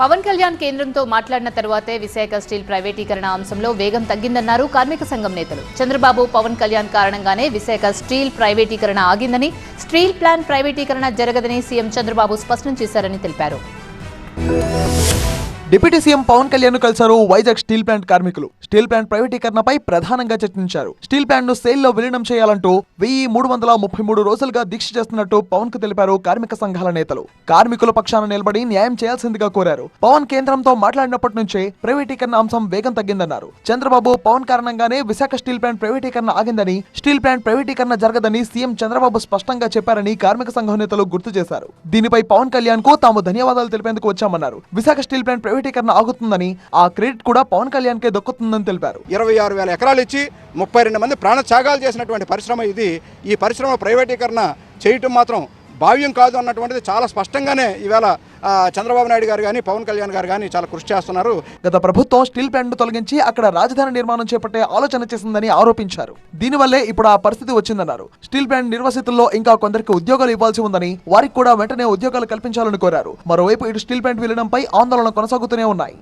పవన్ కళ్యాణ్ కేంద్రంతో మాట్లాడిన తర్వాతే విశాఖ స్టీల్ ప్రైవేటీకరణ అంశంలో వేగం తగ్గిందన్నారు కార్మిక సంఘం నేతలు. చంద్రబాబు పవన్ కళ్యాణ్ కారణంగానే విశాఖ స్టీల్ ప్రైవేటీకరణ ఆగిందని స్టీల్ ప్లాన్ ప్రైవేటీకరణ జరగదని సీఎం చంద్రబాబు స్పష్టం చేశారని తెలిపారు. డిప్యూటీ సీఎం పవన్ కళ్యాణ్ కలిశారు వైజాగ్ స్టీల్ ప్లాంట్ కార్మికులు. స్టీల్ ప్లాంట్ ప్రైవేటీకరణపై ప్రధానంగా చర్చించారు. స్టీల్ ప్లాంట్ను సేల్లో విలీనం చేయాలంటూ వెయ్యి మూడు వందల ముప్పై మూడు రోజులుగా దీక్ష చేస్తున్నట్టు పవన్కు తెలిపారు కార్మిక సంఘాల నేతలు. కార్మికుల పక్షాన నిలబడి న్యాయం చేయాల్సిందిగా కోరారు. పవన్ కేంద్రంతో మాట్లాడినప్పటి నుంచే ప్రైవేటీకరణ అంశం వేగం తగ్గిందన్నారు. చంద్రబాబు పవన్ కారణంగానే విశాఖ స్టీల్ ప్లాంట్ ప్రైవేటీకరణ ఆగిందని స్టీల్ ప్లాంట్ ప్రైవేటీకరణ జరగదని సీఎం చంద్రబాబు స్పష్టంగా చెప్పారని కార్మిక సంఘం నేతలు గుర్తు చేశారు. దీనిపై పవన్ కళ్యాణ్కు తాము ధన్యవాదాలు తెలిపేందుకు వచ్చామన్నారు. విశాఖ స్టీల్ ప్లాంట్ ప్రైవేటీకరణ ఆగుతుందని ఆ క్రెడిట్ కూడా పవన్ కళ్యాణ్కే దక్కుతుందని తెలిపారు. ఇరవై ఆరు వేల ఎకరాలు ఇచ్చి ముప్పై రెండు మంది ప్రాణ త్యాగాలు చేసినటువంటి పరిశ్రమ ఇది. ఈ పరిశ్రమ ప్రైవేటీకరణ చేయటం మాత్రం భావ్యం కాదు అన్నటువంటిది చాలా స్పష్టంగానే ఈవేళ చంద్రబాబు నాయుడు గారు కానీ పవన్ కళ్యాణ్ గారు కానీ చాలా కృషి చేస్తున్నారు. గత ప్రభుత్వం స్టీల్ ప్లాంట్ తొలగించి అక్కడ రాజధాని నిర్మాణం చేపట్టే ఆలోచన చేసిందని ఆరోపించారు. దీనివల్లే ఇప్పుడు ఆ పరిస్థితి వచ్చిందన్నారు. స్టీల్ ప్లాంట్ నిర్వాసితుల్లో ఇంకా కొందరికి ఉద్యోగాలు ఇవ్వాల్సి ఉందని వారికి కూడా వెంటనే ఉద్యోగాలు కల్పించాలని కోరారు. మరోవైపు ఇటు స్టీల్ ప్లాంట్ వెళ్ళడంపై ఆందోళన కొనసాగుతూనే ఉన్నాయి.